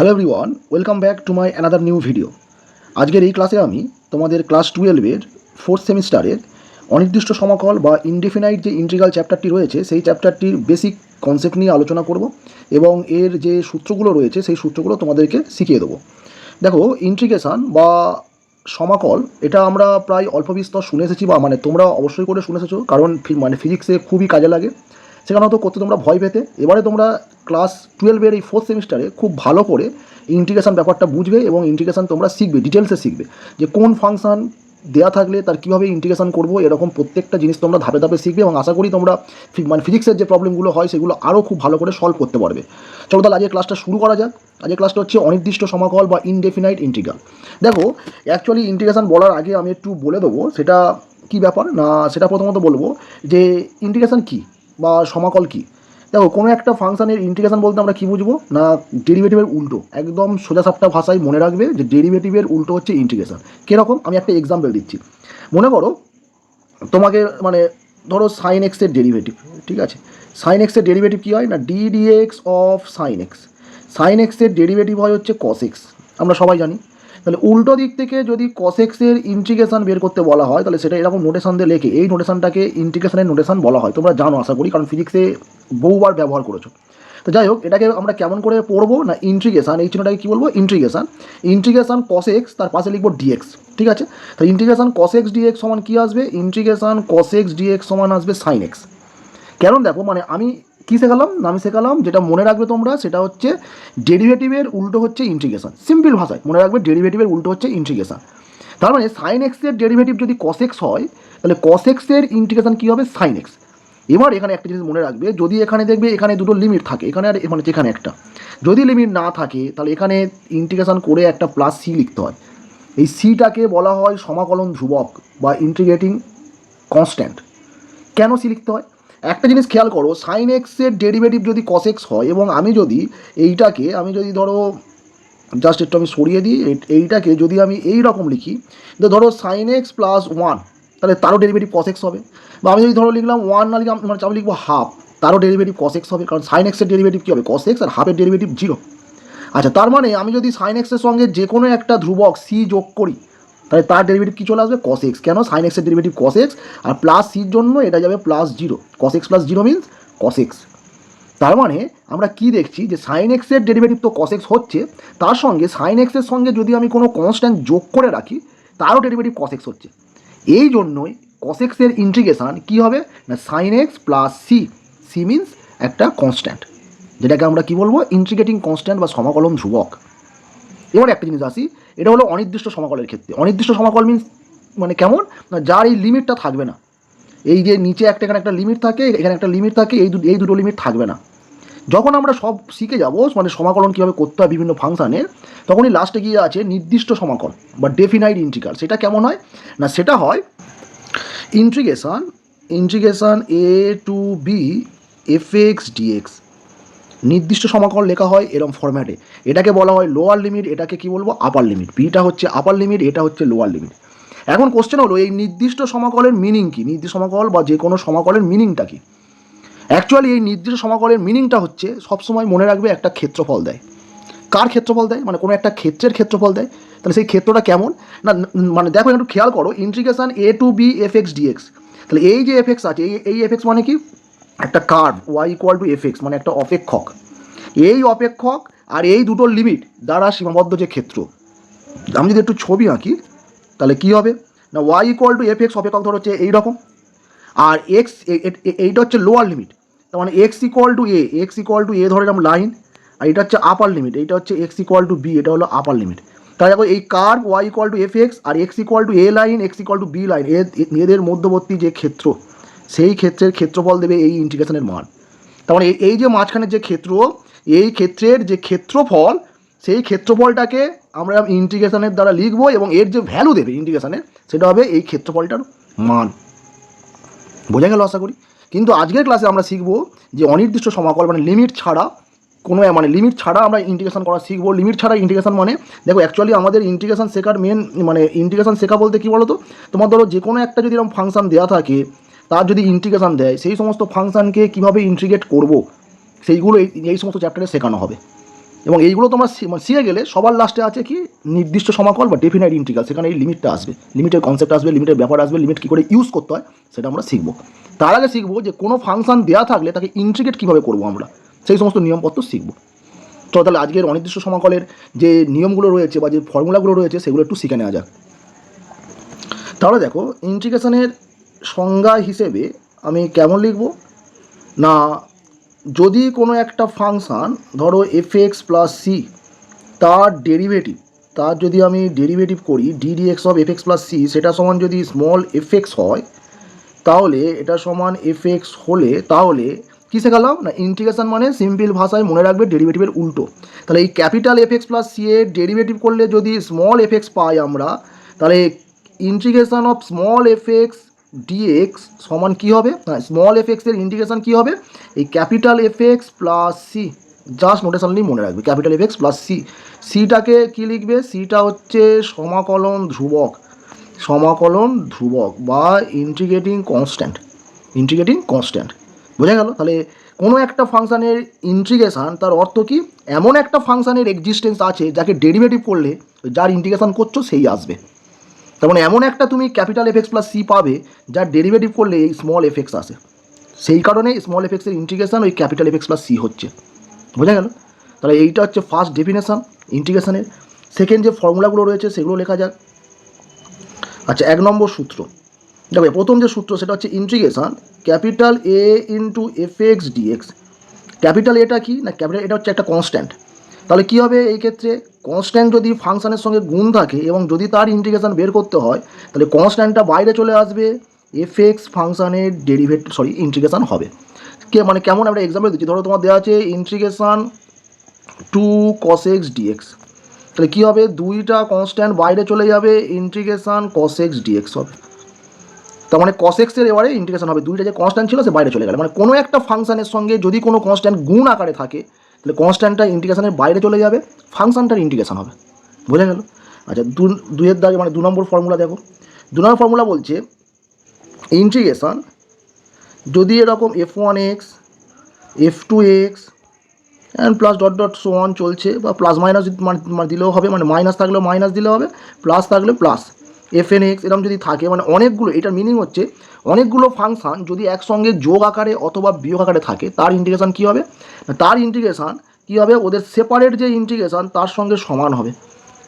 Hello everyone welcome back to my another new video আজকের এই ক্লাসে আমি তোমাদের ক্লাস টুয়েলভের ফোর্থ সেমিস্টারের অনির্দিষ্ট সমাকল বা ইনডিফিনাইট যে ইন্ট্রিগাল চ্যাপ্টারটি রয়েছে, সেই চ্যাপ্টারটির বেসিক কনসেপ্ট নিয়ে আলোচনা করব এবং এর যে সূত্রগুলো রয়েছে, সেই সূত্রগুলো তোমাদেরকে শিখিয়ে দেবো। দেখো ইন্ট্রিগেশন বা সমাকল, এটা আমরা প্রায় অল্প বিস্তর শুনে এসেছি বা মানে তোমরা অবশ্যই করে শুনে এসেছ, কারণ মানে ফিজিক্সে খুবই কাজে লাগে। সেখানে হয়তো করতে তোমরা ভয় পেতে। এবারে তোমরা ক্লাস টুয়েলভের এই ফোর্থ সেমিস্টারে খুব ভালো করে ইন্টিগ্রেশন ব্যাপারটা বুঝবে এবং ইন্টিগ্রেশন তোমরা শিখবে ডিটেলসে শিখবে যে কোন ফাংশন দেওয়া থাকলে তার কীভাবে ইন্টিগ্রেশন করব, এরকম প্রত্যেকটা জিনিস তোমরা ধাপে ধাপে শিখবে এবং আশা করি তোমরা মানে ফিজিক্সের যে প্রবলেমগুলো হয় সেগুলো আরও খুব ভালো করে সলভ করতে পারবে। চলো তাহলে আজকে ক্লাসটা শুরু করা যাক। আজকে ক্লাসটা হচ্ছে অনির্দিষ্ট সমাকল বা ইনডেফিনাইট ইন্টিগ্রাল দেখো অ্যাকচুয়ালি ইন্টিগ্রেশন বলার আগে আমি একটু বলে দেবো সেটা কি ব্যাপার? না, সেটা প্রথমত বলব যে ইন্টিগ্রেশন কি? বা সমাকল কি? দেখো, কোনো একটা ফাংশানের ইন্টিগ্রেশন বলতে আমরা কী বুঝব? না ডেরিভেটিভের উল্টো। একদম সোজাসাপটা ভাষায় মনে রাখবে যে ডেরিভেটিভের উল্টো হচ্ছে ইন্টিগ্রেশন কীরকম? আমি একটা এক্সাম্পল দিচ্ছি। মনে করো, তোমাকে মানে ধরো সাইন এক্সের ডেরিভেটিভ ঠিক আছে? সাইন এক্সের ডেরিভেটিভ কী হয়? না d dx of sine x sine এক্সের ডেরিভেটিভ হয় হচ্ছে কস এক্স আমরা সবাই জানি। তাহলে উল্টো দিক থেকে যদি কসেক্সের ইন্টিগ্রেশন বের করতে বলা হয়, তাহলে সেটা এরকম নোটেশন দিয়ে লেখে। এই নোটেশনটাকে ইন্টিগ্রেশনের নোটেশন বলা হয়। তোমরা জানো, আশা করি, কারণ ফিজিক্সে বহুবার ব্যবহার করেছ। তো যাই হোক, এটাকে আমরা কেমন করে পড়ব? না ইন্ট্রিগেশন এই চিহ্নটাকে কী বলব? ইন্ট্রিগেশন ইন্ট্রিগেশন কস এক্স তার পাশে লিখব ডিএক্স ঠিক আছে? তো ইন্টিগ্রেশন কস এক্স ডিএক্স সমান কী আসবে? ইন্টিগ্রেশন কস এক্স ডিএক্স সমান আসবে সাইন এক্স কেন দেখো মানে আমি কী শেখালাম? আমি শেখালাম, যেটা মনে রাখবে তোমরা, সেটা হচ্ছে ডেরিভেটিভের উল্টো হচ্ছে ইন্টিগ্রেশন। সিম্পল ভাষায় মনে রাখবে, ডেরিভেটিভের উল্টো হচ্ছে ইন্টিগ্রেশন। তার মানে সাইন এক্সের ডেরিভেটিভ যদি কস এক্স হয়, তাহলে কস এক্সের ইন্টিগ্রেশন কী হবে? সাইন এক্স এবার এখানে একটা জিনিস মনে রাখবে, যদি এখানে দেখবে এখানে দুটো লিমিট থাকে, এখানে আর মানে যেখানে একটা। যদি লিমিট না থাকে, তাহলে এখানে ইন্টিগ্রেশন করে একটা প্লাস সি লিখতে হয়। এই সিটাকে বলা হয় সমাকলন ধ্রুবক বা ইন্টিগ্রেটিং কনস্ট্যান্ট কেন সি লিখতে হয়? একটা জিনিস খেয়াল করো সাইন এক্সের ডেরিভেটিভ যদি কস এক্স হয় এবং আমি যদি এইটাকে, আমি যদি ধরো জাস্ট একটু আমি সরিয়ে দিই, এই- এইটাকে যদি আমি এই রকম লিখি, তো ধরো সাইন এক্স প্লাস ওয়ান তাহলে তারও ডেরিভেটিভ কস এক্স হবে। বা আমি যদি ধরো লিখলাম ওয়ান না লিখলাম মানে আমি লিখব হাফ তারও ডেরিভেটিভ কস এক্স হবে, কারণ সাইন এক্সের ডেরিভেটিভ কী হবে? কস এক্স আর হাফের ডেরিভেটিভ জিরো আচ্ছা তার মানে আমি যদি সাইন এক্সের সঙ্গে যে কোনো একটা ধ্রুবক সি যোগ করি তাহলে তার ডেরিভেটিভ কী চলে আসবে? কস এক্স কেন? সাইন এক্সের ডেরিভেটিভ কস এক্স আর প্লাস সির জন্য এটা যাবে plus zero cos x plus zero means cos x তার মানে আমরা কি দেখছি? যে সাইন এক্সের ডেরিভেটিভ তো কস এক্স হচ্ছে, তার সঙ্গে সাইন এক্সের সঙ্গে যদি আমি কোনো কনস্ট্যান্ট যোগ করে রাখি, তারও ডেরিভেটিভ কস এক্স হচ্ছে। এই জন্যই কস এক্সের ইন্টিগ্রেশন কী হবে? না sine x plus c c means একটা কনস্ট্যান্ট যেটাকে আমরা কি বলব? ইন্টিগ্রেটিং কনস্ট্যান্ট বা সমাকলন ধ্রুবক। এবার একটা জিনিস আসি। এটা হলো অনির্দিষ্ট সমাকলের ক্ষেত্রে। অনির্দিষ্ট সমাকল মিনস মানে কেমন? না, যার এই লিমিটটা থাকবে না। এই যে নিচে একটা এখানে একটা লিমিট থাকে, এখানে একটা লিমিট থাকে, এই এই দুটো লিমিট থাকবে না। যখন আমরা সব শিখে যাব মানে সমাকলন কীভাবে করতে হয় বিভিন্ন ফাংশানের তখনই লাস্টে গিয়ে আছে নির্দিষ্ট সমাকল বা ডেফিনাইট ইন্টিগ্রাল সেটা কেমন হয়? না, সেটা হয় integration integration a to b f x dx নির্দিষ্ট সমাকল লেখা হয় এরম ফরম্যাটে এটাকে বলা হয় লোয়ার লিমিট এটাকে কি বলব? আপার লিমিট বিটা হচ্ছে আপার লিমিট এটা হচ্ছে লোয়ার লিমিট এখন কোশ্চেন হলো, এই নির্দিষ্ট সমাকলের মিনিং কি? নির্দিষ্ট সমাকল বা যে কোনো সমাকলের মিনিংটা কি? অ্যাকচুয়ালি এই নির্দিষ্ট সমাকলের মিনিংটা হচ্ছে, সবসময় মনে রাখবে একটা ক্ষেত্রফল দেয়। কার ক্ষেত্রফল দেয়? মানে কোনো একটা ক্ষেত্রের ক্ষেত্রফল দেয়। তাহলে সেই ক্ষেত্রটা কেমন? না মানে দেখো, একটু খেয়াল করো integration a to b f x dx তাহলে এই যে এফ এক্স আছে, এই এই এফ এক্স মানে কি? একটা curve y equal to f x মানে একটা অপেক্ষক। এই অপেক্ষক আর এই দুটো লিমিট দ্বারা সীমাবদ্ধ যে ক্ষেত্র। আমি যদি একটু ছবি আঁকি, তাহলে কি হবে? না y equal to f x অপেক্ষক ধর হচ্ছে এইরকম। আর এক্স এইটা হচ্ছে লোয়ার লিমিট তার মানে x equal to a x equal to a ধরে এরকম লাইন আর এটা হচ্ছে আপার লিমিট এইটা হচ্ছে এক্স ইকুয়াল টু বি এটা হলো আপার লিমিট তাহলে দেখো, এই curve y equal to f x R x equal to a line x equal to b line এদের মধ্যবর্তী যে ক্ষেত্র সেই ক্ষেত্রের ক্ষেত্রফল দেবে এই ইন্টিগ্রেশনের মান। তার মানে এই- যে মাঝখানের যে ক্ষেত্র, এই ক্ষেত্রের যে ক্ষেত্রফল, সেই ক্ষেত্রফলটাকে আমরা ইন্টিগ্রেশনের দ্বারা লিখব এবং এর যে ভ্যালু দেবে ইন্টিগ্রেশনের সেটা হবে এই ক্ষেত্রফলটার মান। বোঝা গেল আশা করি? কিন্তু আজকের ক্লাসে আমরা শিখব যে অনির্দিষ্ট সমাকল মানে লিমিট ছাড়া কোনো মানে লিমিট ছাড়া আমরা ইন্টিগ্রেশন করা শিখব। লিমিট ছাড়া ইন্টিগ্রেশন মানে দেখো অ্যাকচুয়ালি আমাদের ইন্টিগ্রেশন শেখার মেন মানে ইন্টিগ্রেশন শেখা বলতে কী বলো তো তোমার ধরো যে কোনো একটা যদি এরকম ফাংশন দেওয়া থাকে তার যদি ইন্টিগ্রেশন দেয়, সেই সমস্ত ফাংশানকে কীভাবে ইন্টিগ্রেট করব, সেইগুলো এই সমস্ত চ্যাপ্টারে শেখানো হবে। এবং এইগুলো তোমরা মানে শিখে গেলে সবার লাস্টে আছে কি, নির্দিষ্ট সমাকল বা ডেফিনাইট ইন্টিগ্রাল সেখানে এই লিমিটটা আসবে। লিমিটের কনসেপ্ট আসবে লিমিটের ব্যাপার আসবে লিমিট কী করে ইউজ করতে হয়, সেটা আমরা শিখব। তার আগে শিখব যে কোনো ফাংশান দেওয়া থাকলে তাকে ইন্টিগ্রেট কীভাবে করব আমরা, সেই সমস্ত নিয়মপত্র শিখব। তো তাহলে আজকের অনির্দিষ্ট সমাকলের যে নিয়মগুলো রয়েছে বা যে ফর্মুলাগুলো রয়েছে, সেগুলো একটু শিখে নেওয়া যাক। তাহলে দেখো ইন্টিগ্রেশনের সংজ্ঞা হিসেবে আমি কেমন লিখব? না, যদি কোনো একটা ফাংশান, ধরো এফ এক্স প্লাস সি তার ডেরিভেটিভ, তার যদি আমি ডেরিভেটিভ করি d d x of f x plus c সেটা সমান যদি স্মল এফ এক্স হয়, তাহলে এটা সমান এফ এক্স হলে, তাহলে কী শেখালাম? না ইন্টিগ্রেশন মানে সিম্পল ভাষায় মনে রাখবে ডেরিভেটিভের উল্টো। তাহলে এই capital F x plus C এর ডেরিভেটিভ করলে যদি স্মল এফ এক্স পাই আমরা, তাহলে integration of small f x dx সমান কী হবে? হ্যাঁ স্মল এফ এক্সের কী হবে? এই capital F x plus C just notationally মনে রাখবে capital F x plus C সিটাকে কী লিখবে? সিটা হচ্ছে সমাকলন ধ্রুবক সমাকলন ধ্রুবক বা ইন্টিগ্রেটিং কনস্ট্যান্ট ইন্টিগ্রেটিং কনস্ট্যান্ট বোঝা গেল? তাহলে কোনো একটা ফাংশানের ইন্টিগ্রেশন তার অর্থ কি? এমন একটা ফাংশানের এক্সিস্টেন্স আছে যাকে ডেরিভেটিভ করলে, যার ইন্টিগ্রেশন করছ, সেই আসবে। তার মানে এমন একটা তুমি capital F x plus C পাবে যার ডেরিভেটিভ করলে এই স্মল এফ এক্স আসে। সেই কারণে স্মল এফ এক্সের ইন্টিগ্রেশন ওই capital F x plus C হচ্ছে। বোঝা গেল? তাহলে এইটা হচ্ছে ফার্স্ট ডেফিনেশান ইন্টিগ্রেশনের সেকেন্ড যে ফর্মুলাগুলো রয়েছে সেগুলো লেখা যাক। আচ্ছা এক নম্বর সূত্র। দেখো প্রথম যে সূত্র, সেটা হচ্ছে integration capital A into f x dx capital এটা কি? না ক্যাপিটাল এটা হচ্ছে একটা কনস্ট্যান্ট তাহলে কী হবে এই ক্ষেত্রে? কনস্ট্যান্ট যদি ফাংশানের সঙ্গে গুণ থাকে এবং যদি তার ইন্টিগ্রেশন বের করতে হয়, তাহলে কনস্ট্যান্টটা বাইরে চলে আসবে এফ এক্স ফাংশনের ডেরিভেট সরি ইন্টিগ্রেশন হবে। কে মানে কেমন আমরা এক্সাম্পল দিচ্ছি? ধরো তোমার দেওয়া আছে integration two cos x dx তাহলে কী হবে? দুইটা কনস্ট্যান্ট বাইরে চলে যাবে ইন্টিগ্রেশন কস এক্স ডিএক্স হবে। তার মানে কস এক্সের এবারে ইন্টিগ্রেশন হবে। দুইটা যে কনস্ট্যান্ট ছিল, সে বাইরে চলে গেল। মানে কোনো একটা ফাংশানের সঙ্গে যদি কোনো কনস্ট্যান্ট গুণ আকারে থাকে তাহলে কনস্ট্যান্টটা ইন্টিগ্রেশনের বাইরে চলে যাবে ফাংশনটার ইন্টিগ্রেশন হবে। বোঝা গেল? আচ্ছা দু, দুইয়ের দাগে মানে দু নম্বর ফর্মুলা দেখো। দু নম্বর ফর্মুলা বলছে ইন্টিগ্রেশন যদি এরকম f one x f two x and plus dot dot so on চলছে, বা প্লাস মাইনাস মানে দিলেও হবে মানে মাইনাস থাকলেও মাইনাস দিলে হবে প্লাস থাকলে প্লাস এফ এন এক্স এরকম যদি থাকে মানে অনেকগুলো, এটার মিনিং হচ্ছে অনেকগুলো ফাংশান যদি একসঙ্গে যোগ আকারে অথবা বিয়োগ আকারে থাকে, তার ইন্টিগ্রেশন কী হবে? তার ইন্টিগ্রেশন কী হবে? ওদের সেপারেট যে ইন্টিগ্রেশন তার সঙ্গে সমান হবে।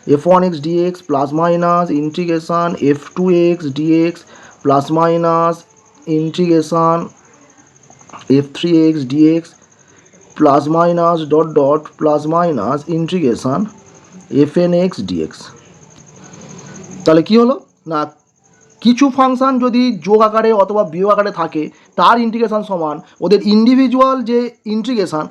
F one x dx plus minus integration f two x dx plus minus integration f three x dx plus minus dot dot plus minus integration f n x dx তাহলে কী হলো? না কিছু ফাংশান যদি যোগ আকারে অথবা বিয়োগ আকারে থাকে, তার ইন্টিগ্রেশন সমান, ওদের ইন্ডিভিজুয়াল যে ইন্টিগ্রেশন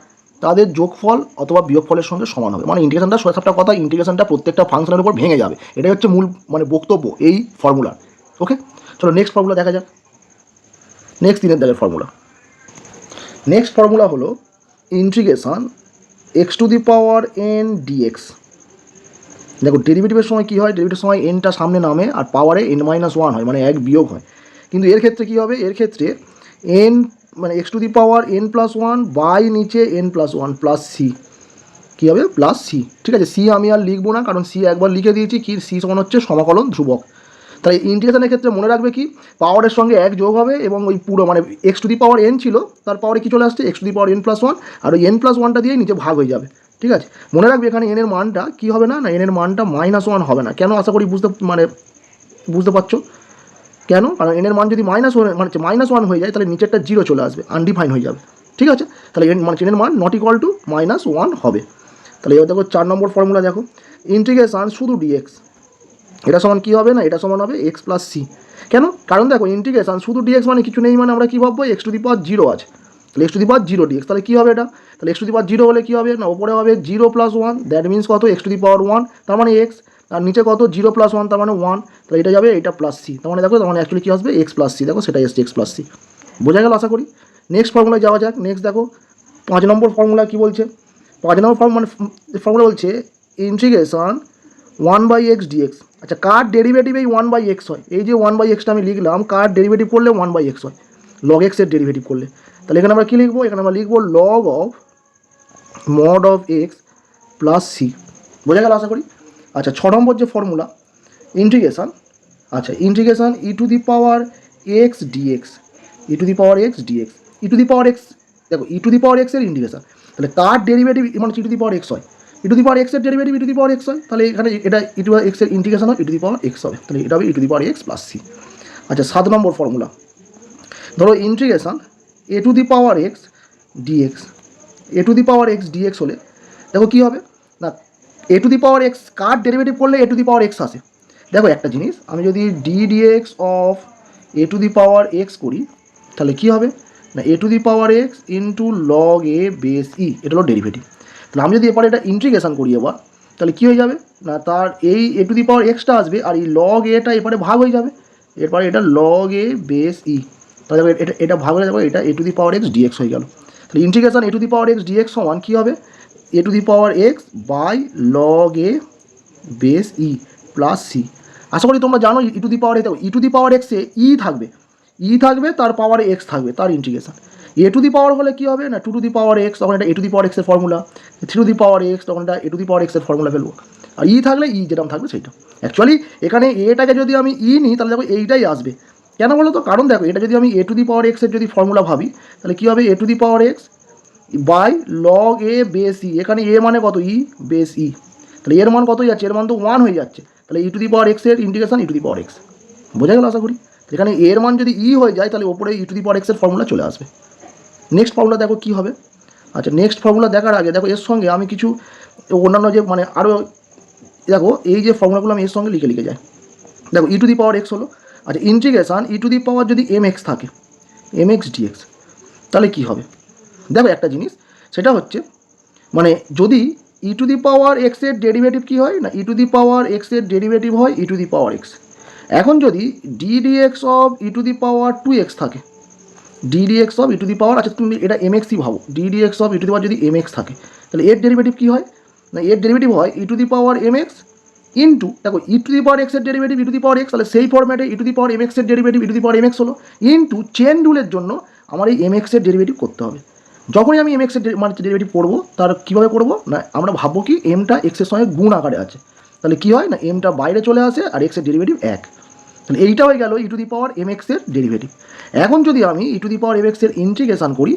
তাদের যোগফল অথবা বিয়োগফলের সঙ্গে সমান হবে। মানে ইন্টিগ্রেশনটা সবটা কথা ইন্টিগ্রেশনটা প্রত্যেকটা ফাংশনের উপর ভেঙে যাবে। এটাই হচ্ছে মূল মানে বক্তব্য, এই ফর্মুলার ওকে চলো নেক্সট ফর্মুলা দেখা যাক। নেক্সট তিনের দাগের ফর্মুলা নেক্সট ফর্মুলা হলো integration x to the power n dx দেখো ডেরিভেটিভের সময় কী হয়? ডেরিভেটিভের সময় এনটা সামনে নামে আর পাওয়ারে এন মাইনাস ওয়ান হয় মানে এক বিয়োগ হয়। কিন্তু এর ক্ষেত্রে কী হবে? এর ক্ষেত্রে এন মানে x to the power n plus one by নিচে n plus one plus c কী হবে? প্লাস সি ঠিক আছে সি আমি আর লিখব না, কারণ সি একবার লিখে দিয়েছি, কি? সি সমান হচ্ছে সমাকলন ধ্রুবক। তাই ইন্টিগ্রেশনের ক্ষেত্রে মনে রাখবে কি? পাওয়ারের সঙ্গে এক যোগ হবে এবং ওই পুরো মানে x to the power n ছিল, তার পাওয়ারে কী চলে আসছে? X to the power n plus one আর ওই এন প্লাস ওয়ানটা দিয়ে নিচে ভাগ হয়ে যাবে। ঠিক আছে? মনে রাখবে এখানে এনের মানটা কি হবে না? না এনের মানটা মাইনাস ওয়ান হবে না। কেন আশা করি বুঝতে মানে বুঝতে পারছ? কেন? কারণ এনের মান যদি মাইনাস ওয়ান মানে মাইনাস ওয়ান হয়ে যায়, তাহলে নিচেরটা জিরো চলে আসবে আনডিফাইন হয়ে যাবে। ঠিক আছে? তাহলে এন মানে এনের মান not equal to minus one হবে। তাহলে এবার দেখো চার নম্বর ফর্মুলা দেখো। ইন্টিগ্রেশন শুধু ডিএক্স এটা সমান কী হবে না? এটা সমান হবে এক্স প্লাস সি কেন? কারণ দেখো ইন্টিগ্রেশন শুধু ডিএক্স মানে কিছু নেই মানে আমরা কী ভাববো? X to the power zero আছে। তাহলে x to the power zero dx তাহলে কী হবে এটা? তাহলে x to the power zero হলে কী হবে? না ওপরে হবে zero plus one that means কত? X to the power one তার মানে এক্স আর নিচে কত? জিরো প্লাস ওয়ান তার মানে ওয়ান তাহলে এটা যাবে এটা প্লাস সি তার মানে দেখো, তার মানে অ্যাকচুয়ালি কী আসবে? এক্স প্লাস সি দেখো সেটা এসছে এক্স প্লাস সি বোঝা গেল আশা করি? নেক্সট ফর্মুলায় যাওয়া যাক নেক্সট দেখো, পাঁচ নম্বর ফর্মুলা কী বলছে? পাঁচ নম্বর ফর্ম মানে ফর্মুলা বলছে integration one by x dx আচ্ছা কার ডেরিভেটিভ এই ওয়ান বাই এক্স হয়? এই যে ওয়ান বাই এক্সটা আমি লিখলাম, কার ডেরিভেটিভ করলে ওয়ান বাই এক্স হয়? লগ এক্সের ডেরিভেটিভ করলে। তাহলে এখানে আমরা কী লিখব এখানে আমরা লিখব log of mod of x plus c বোঝা গেল আশা করি আচ্ছা ছ নম্বর যে ফর্মুলা ইন্টিগ্রেশন আচ্ছা integration e to the power x dx e to the power x dx e to the power x দেখো ই টু দি পাওয়ার এক্সের ইন্টিগ্রেশন তাহলে তার ডেরিভেটিভ মানে e to the power x হয় ই টু দি পাওয়ার এক্সের derivative e to the power x হয় তাহলে এখানে এটা ই টু এক্সের ইন্টিগ্রেশন হয় e to the power x হবে তাহলে এটা হবে e to the power x plus c আচ্ছা সাত নম্বর ফর্মুলা ধরো integration a to the power x dx a to the power x dx হলে, দেখো কী হবে? না a to the power x car derivative করলে এ টু দি পাওয়ার এক্স আসে? দেখো একটা জিনিস, আমি যদি d dx of a to the power x করি, তাহলে কী হবে? না a to the power x into log a base e এটা হলো ডেরিভেটিভ তাহলে আমি যদি এরপরে এটা ইন্টিগ্রেশন করি এবার, তাহলে কী হয়ে যাবে? না, তার এই এ টু দি পাওয়ার এক্সটা আসবে, আর এই লগ এটা এরপরে ভাগ হয়ে যাবে। এরপরে এটা লগ এ বেস ই তাহলে দেখো এটা এটা ভাগ হয়ে যাবে এটা a to the power x dx হয়ে গেল তাহলে integration a to the power x dx সমান কী হবে a to the power x by log a base e plus c আশা করি তোমরা জানো ই to the power A E to the পাওয়ার এক্সে ই থাকবে ই থাকবে তার পাওয়ারে এক্স থাকবে তার ইন্টিগ্রেশন এ টু দি পাওয়ার হলে কী হবে না two to the power x তখন এটা এ টু দি পাওয়ার এক্সের formula three to the power x তখন এটা এ টু দি পাওয়ার এক্সের ফর্মুলা ফেলব আর ই থাকলে ই যেরকম থাকবে সেইটা অ্যাকচুয়ালি এখানে এটাকে যদি আমি ই নিই তাহলে দেখো এইটাই আসবে কেন বলো তো? কারণ দেখো, এটা যদি আমি এ টু দি পাওয়ার এক্সের যদি ফর্মুলা ভাবি, তাহলে কী হবে? A to the power x by log a base e এখানে এ মানে কত? ই বেস ই তাহলে এর মান কত যাচ্ছে? এর মান তো ওয়ান হয়ে যাচ্ছে। তাহলে ই টু দি পাওয়ার এক্সের integration e to the power x বোঝা গেল আশা করি? এখানে এর মান যদি ই হয়ে যায়, তাহলে ওপরে ই টু দি পাওয়ার এক্সের ফর্মুলা চলে আসবে। নেক্সট ফর্মুলা দেখো কী হবে? আচ্ছা নেক্সট ফর্মুলা দেখার আগে, দেখো এর সঙ্গে আমি কিছু অন্যান্য যে মানে আরও দেখো এই যে ফর্মুলাগুলো আমি এর সঙ্গে লিখে লিখে যাই। দেখো ই টু দি পাওয়ার এক্স হলো আচ্ছা integration e to the power যদি এম এক্স থাকে এম এক্স ডিএক্স তাহলে কী হবে? দেখো একটা জিনিস, সেটা হচ্ছে মানে যদি ই টু দি পাওয়ার এক্সের ডেরিভেটিভ কী হয়? না ই টু দি পাওয়ার এক্সের ডেরিভেটিভ হয় e to the power x এখন যদি d d x of e to the power two x থাকে d d x of e to the power আচ্ছা তুমি এটা এম এক্সই ভাবো d d x of e to the power যদি m x থাকে, তাহলে এর ডেরিভেটিভ কী হয়? না, এর ডেরিভেটিভ হয় e to the power m x into দেখো ই টু দি পাওয়ার এক্সের derivative e to the power x তাহলে সেই ফর্ম্যাটে e to the power m এক্সের derivative e to the power m x হলো ইন্টু চেন রুলের জন্য আমার এই এম এক্সের ডেরিভেটিভ করতে হবে। যখনই আমি এম এক্সের মানে ডেরিভেটিভ করব, তার কীভাবে করব? না, আমরা ভাববো কি এমটা এক্সের সঙ্গে গুণ আকারে আছে। তাহলে কী হয়? না এমটা বাইরে চলে আসে আর এক্সের ডেরিভেটিভ এক। তাহলে এইটা হয়ে গেল e to the power m এক্সের ডেরিভেটিভ এখন যদি আমি e to the power m এক্সের ইন্টিগ্রেশন করি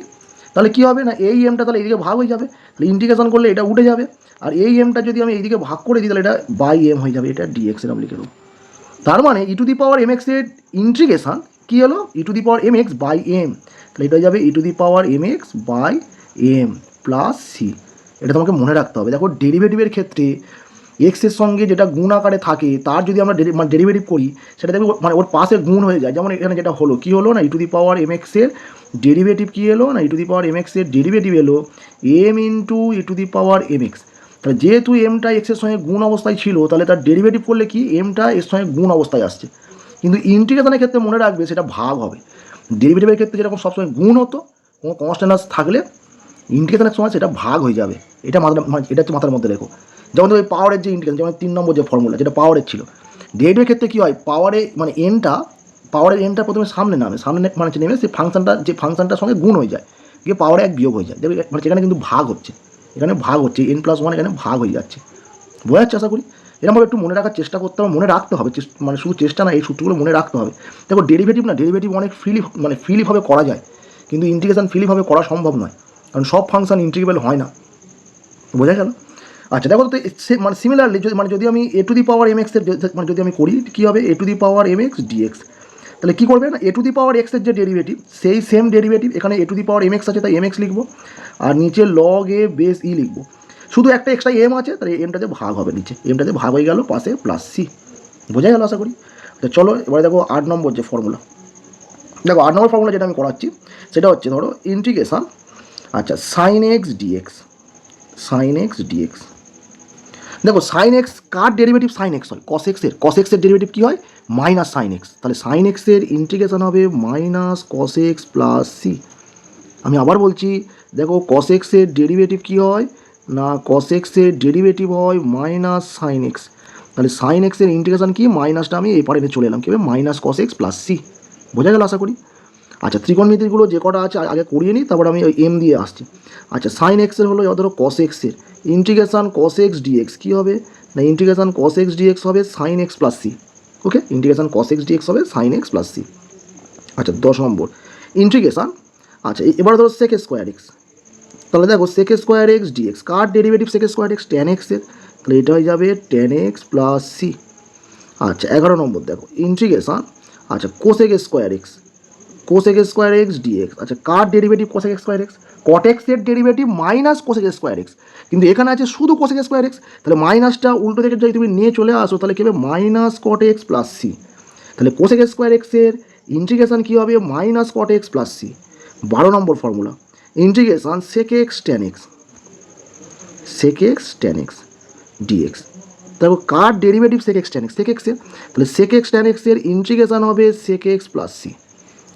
তাহলে কী হবে না? এই এমটা তাহলে এইদিকে ভাগ হয়ে যাবে। তাহলে ইন্টিগ্রেশন করলে এটা উঠে যাবে। আর এই এমটা যদি আমি এইদিকে ভাগ করে দিই, তাহলে এটা বাই এম হয়ে যাবে। এটা ডিএক্স এর আমি লিখে দেবো। তার মানে e to the power m এক্সের ইন্টিগ্রেশন কী হলো? E to the power m x by m তাহলে এটা যাবে e to the power m x by m plus c এটা তোমাকে মনে রাখতে হবে। দেখো ডেরিভেটিভের ক্ষেত্রে এক্সের সঙ্গে যেটা গুণ আকারে থাকে, তার যদি আমরা মানে ডেরিভেটিভ করি সেটা দেখবে মানে ওর পাশে গুণ হয়ে যায়। যেমন এখানে যেটা হলো, কী হলো না e to the power m এক্সের ডেরিভেটিভ কী এলো না e to the power m এক্সের ডেরিভেটিভ এলো m into e to the power m x তাহলে যেহেতু এমটা এক্সের সঙ্গে গুণ অবস্থায় ছিল, তাহলে তার ডেরিভেটিভ করলে কি? এমটা এর সঙ্গে গুণ অবস্থায় আসছে। কিন্তু ইন্টিগ্রেশনের ক্ষেত্রে মনে রাখবে সেটা ভাগ হবে। ডেরিভেটিভের ক্ষেত্রে যেরকম সবসময় গুণ হতো, কোনো কনস্ট্যান্স থাকলে ইন্টিগ্রেশনের সময় সেটা ভাগ হয়ে যাবে। এটা মাথার মানে এটা হচ্ছে মাথার মধ্যে রেখো যেমন ওই পাওয়ারের যে ইন্টিগ্রেশন যেমন তিন নম্বর যে ফর্মুলা যেটা পাওয়ারের ছিল ডেরিভেটিভের ক্ষেত্রে কী হয়? পাওয়ারে মানে এনটা পাওয়ারের এনটা প্রথমে সামনে নামে, সামনে মানে নেমে সেই ফাংশনটা যে ফাংশনটার সঙ্গে গুণ হয়ে যায়। গিয়ে পাওয়ারে এক বিয়োগ হয়ে যায়। দেখবে মানে সেখানে কিন্তু ভাগ হচ্ছে। এখানে ভাগ হচ্ছে এন প্লাস ওয়ান এখানে ভাগ হয়ে যাচ্ছে। বোঝা যাচ্ছে আশা করি? এরকমভাবে একটু মনে রাখার চেষ্টা করতে হবে, মনে রাখতে হবে মানে শুধু চেষ্টা না, এই সূত্রগুলো মনে রাখতে হবে। দেখো ডেরিভেটিভ না ডেরিভেটিভ অনেক ফ্রিলি মানে ফ্রিলিভাবে করা যায়, কিন্তু ইন্টিগ্রেশন ফ্রিলিভাবে করা সম্ভব নয়, কারণ সব ফাংশন ইন্টিগ্রেবল হয় না। বোঝা গেল? আচ্ছা দেখো তো মানে সিমিলারলি যদি মানে যদি আমি এ টু দি পাওয়ার এম এক্সের মানে যদি আমি করি, কী হবে? A to the power m x dx তাহলে কী করবে না? এ টু দি পাওয়ার এক্সের যে ডেরিভেটিভ সেই সেম ডেরিভেটিভ এখানে a to the power m x আছে, তাই এম এক্স লিখব। আর নিচে লগ এ বেস ই লিখব। শুধু একটা এক্সট্রা এম আছে, তাহলে এমটাতে ভাগ হবে নিচে। এমটাতে ভাগ হয়ে গেল পাশে প্লাস সি বোঝা গেল আশা করি? তো চলো, এবারে দেখো আট নম্বর যে ফর্মুলা দেখো, আট নম্বর ফর্মুলা যেটা আমি করাচ্ছি, সেটা হচ্ছে, ধরো ইন্টিগ্রেশন আচ্ছা sine x dx sine x dx দেখো সাইন এক্স কার ডেরিভেটিভ সাইন এক্স হয় কস এক্সের কস এক্সের ডেরিভেটিভ কী হয়? মাইনাস সাইন এক্স তাহলে সাইন এক্সের ইন্টিগ্রেশন হবে minus cos x plus c আমি আবার বলছি, দেখো কস এক্সের ডেরিভেটিভ কী হয়? না কস এক্সের ডেরিভেটিভ হয় মাইনাস সাইন এক্স তাহলে সাইন এক্সের ইন্টিগ্রেশন কী? মাইনাসটা আমি এই পারে এনে চলে এলাম, কী হবে? Minus cos x plus c বোঝা গেল আশা করি? আচ্ছা ত্রিকোণমিতিগুলো যে কটা আছে, আগে করিয়ে নিই, তারপর আমি ওই এম দিয়ে আসছি। আচ্ছা সাইন এক্সের হলো ধরো কস এক্সের ইন্টিগ্রেশন কস এক্স ডিএক্স কী হবে? না ইন্টিগ্রেশন কস এক্স ডিএক্স হবে sine x plus c okay integration cos x dx হবে সাইন এক্স প্লাস সি আচ্ছা দশ নম্বর। ইন্টিগ্রেশন আচ্ছা এবার ধরো সেক স্কোয়ার এক্স তাহলে দেখো সেক স্কোয়ার এক্স ডিএক্স কার derivative sec square x tan এক্সের তাহলে এটা হয়ে যাবে টেন এক্স প্লাস সি আচ্ছা এগারো নম্বর দেখো। ইন্টিগ্রেশন আচ্ছা cosec square x cosec square x dx আচ্ছা কার derivative cosec square x cot এক্সের derivative minus cosec square x কিন্তু এখানে আছে শুধু কোসেক স্কোয়ার এক্স তাহলে মাইনাসটা উল্টো থেকে যদি তুমি নিয়ে চলে আসো, তাহলে কী হবে? Minus cot x plus c তাহলে কোসেক স্কোয়ার এক্সের ইন্টিগ্রেশন কী হবে? Minus cot x plus c বারো নম্বর formula integration sec x tan x sec x tan x dx দেখো, কার derivative sec x tan x sec এক্সের তাহলে সেক এক্স টেন এক্সের integration হবে sec x plus c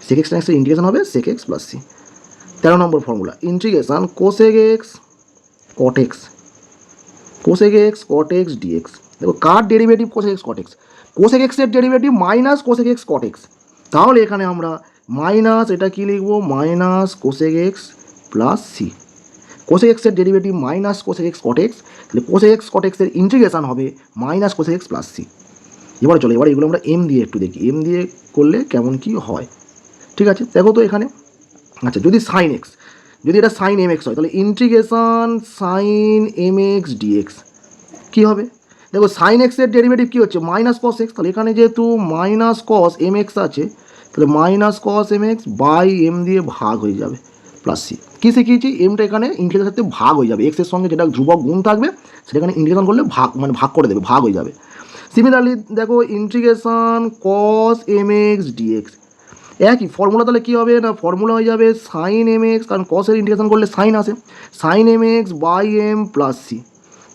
sec x tan এক্সের integration হবে sec x plus c তেরো নম্বর formula integration cosec x cot x cosec x cot x dx দেখো, কার derivative cosec x cot x cosec এক্সের derivative minus cosec x cot x তাহলে এখানে আমরা minus এটা কি লিখব? Minus cosec x plus c cosec এক্সের derivative minus cosec x cot x তাহলে কোসেক এক্স কট এক্সের ইন্টিগ্রেশন হবে minus cosec x plus c এবারে চলো, এবার এগুলো আমরা এম দিয়ে একটু দেখি। এম দিয়ে করলে কেমন কি হয়? ঠিক আছে, দেখো তো এখানে। আচ্ছা যদি সাইন এক্স যদি এটা সাইন এম এক্স হয়, তাহলে integration sine m x dx কী হবে? দেখো সাইন এক্সের ডেরিভেটিভ কী হচ্ছে? মাইনাস কস এক্স তাহলে এখানে যেহেতু মাইনাস কস এম এক্স আছে, তাহলে minus cos m x by m দিয়ে ভাগ হয়ে যাবে প্লাস সি কী শিখিয়েছি? এমটা এখানে ইন্টিগ্রেশনের সাথে ভাগ হয়ে যাবে। এক্সের সঙ্গে যেটা ধ্রুবক গুণ থাকবে, সেটা এখানে ইন্টিগ্রেশন করলে ভাগ মানে ভাগ করে দেবে, ভাগ হয়ে যাবে। সিমিলারলি দেখো integration cos m x dx একই ফর্মুলা তাহলে কী হবে? না ফর্মুলা হয়ে যাবে সাইন এম এক্স কারণ কসের ইন্টিগ্রেশন করলে সাইন আসে। Sine m x by m plus c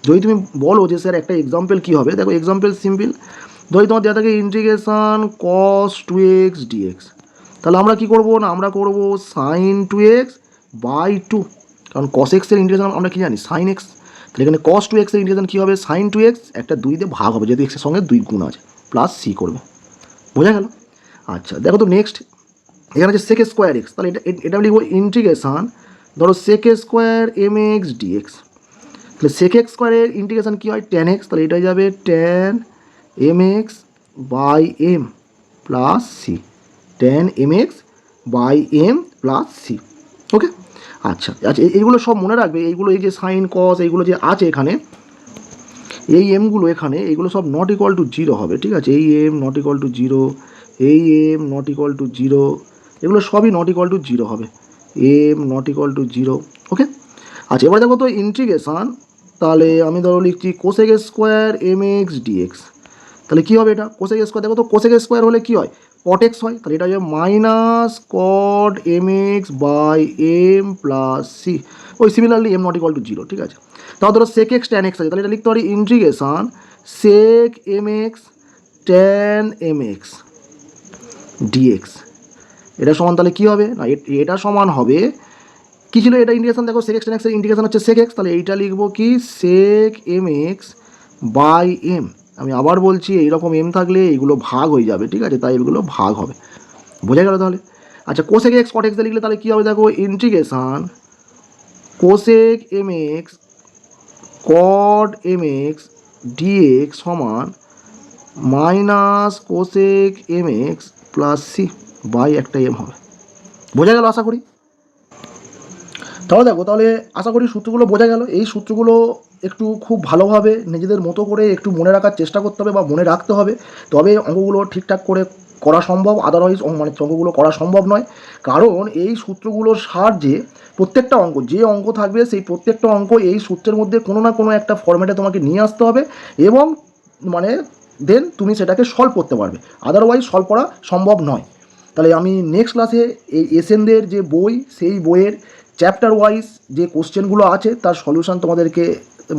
যদি তুমি বলো যে স্যার একটা এক্সাম্পল কী হবে? দেখো এক্সাম্পল সিম্পল যদি তোমার দেওয়া থাকে integration cos two x dx তাহলে আমরা কী করব? না, আমরা করব sine two x by two কারণ কস এক্সের ইন্টিগ্রেশন আমরা কী জানি? সাইন এক্স তাহলে এখানে কস টু এক্সের ইন্টিগ্রেশন কী হবে? সাইন টু এক্স একটা দুই দিয়ে ভাগ হবে, যেহেতু এক্সের সঙ্গে দুই গুণ আছে। প্লাস সি করবে। বোঝা গেল? আচ্ছা দেখো তো নেক্সট এখানে আছে সেকে স্কোয়ার এক্স তাহলে এটা এটা লিখব ইন্টিগ্রেশন ধরো সেকে স্কোয়ার এম এক্স ডিএক্স তাহলে সেক স্কোয়ারের ইন্টিগ্রেশন কী হয়? টেন এক্স তাহলে এটা যাবে tan m x by m plus c tan m x by m plus c okay আচ্ছা আচ্ছা এইগুলো সব মনে রাখবে, এইগুলো এই যে সাইন কস এইগুলো যে আছে এখানে, এই এমগুলো এখানে, এইগুলো সব নট ইকুয়াল টু জিরো হবে, ঠিক আছে? এই m not equal to zero এই m not equal to zero এগুলো সবই নট ইকুয়াল টু জিরো হবে। M not equal to zero okay আচ্ছা এবার দেখো তো ইন্টিগ্রেশন তাহলে আমি ধরো লিখছি cosec square m x dx তাহলে কী হবে এটা? কোসেক স্কোয়ার দেখো তো কোসেক স্কোয়ার হলে কী হয়? কট এক্স হয়, তাহলে এটা হচ্ছে minus cot m x by m plus c ওই similarly m not equal to zero ঠিক আছে? তাও ধরো সেক এক্স ট্যান এক্স আছে, তাহলে এটা লিখতে পারি integration sec m x tan m x dx এটা সমান তাহলে কী হবে? না এটা সমান হবে, কী ছিল এটা ইন্টিগ্রেশন দেখো সেক এক্স এক্সের ইন্টিগ্রেশন হচ্ছে সেক এক্স তাহলে এইটা লিখব কি? Sec m x by m আমি আবার বলছি এইরকম এম থাকলে এইগুলো ভাগ হয়ে যাবে, ঠিক আছে? তাই এগুলো ভাগ হবে। বোঝা গেল তাহলে? আচ্ছা কোসেক এক্স কট এক্স লিখলে তাহলে কী হবে দেখো? Integration cosec m x cot m x dx সমান minus cosec m x plus c by একটা এম হবে বোঝা গেল আশা করি? তাহলে দেখো, তাহলে আশা করি সূত্রগুলো বোঝা গেল। এই সূত্রগুলো একটু খুব ভালোভাবে নিজেদের মতো করে একটু মনে রাখার চেষ্টা করতে হবে বা মনে রাখতে হবে। তবে অঙ্কগুলো ঠিকঠাক করে করা সম্ভব আদারওয়াইজ মানে অঙ্কগুলো করা সম্ভব নয়। কারণ এই সূত্রগুলোর সাহায্যে প্রত্যেকটা অঙ্ক, যে অঙ্ক থাকবে সেই প্রত্যেকটা অঙ্ক এই সূত্রের মধ্যে কোনো না কোনো একটা ফর্ম্যাটে তোমাকে নিয়ে আসতে হবে এবং মানে দেন তুমি সেটাকে সলভ করতে পারবে। আদারওয়াইজ সলভ করা সম্ভব নয়। তাহলে আমি নেক্সট ক্লাসে এই এসএনদের যে বই, সেই বইয়ের চ্যাপ্টার ওয়াইজ যে কোশ্চেনগুলো আছে, তার সলিউশান তোমাদেরকে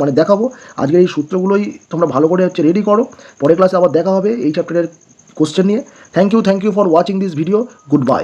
মানে দেখাবো। আজকের এই সূত্রগুলোই তোমরা ভালো করে হচ্ছে রেডি করো। পরের ক্লাসে আবার দেখা হবে এই চ্যাপ্টারের কোশ্চেন নিয়ে। Thank you thank you for watching this video goodbye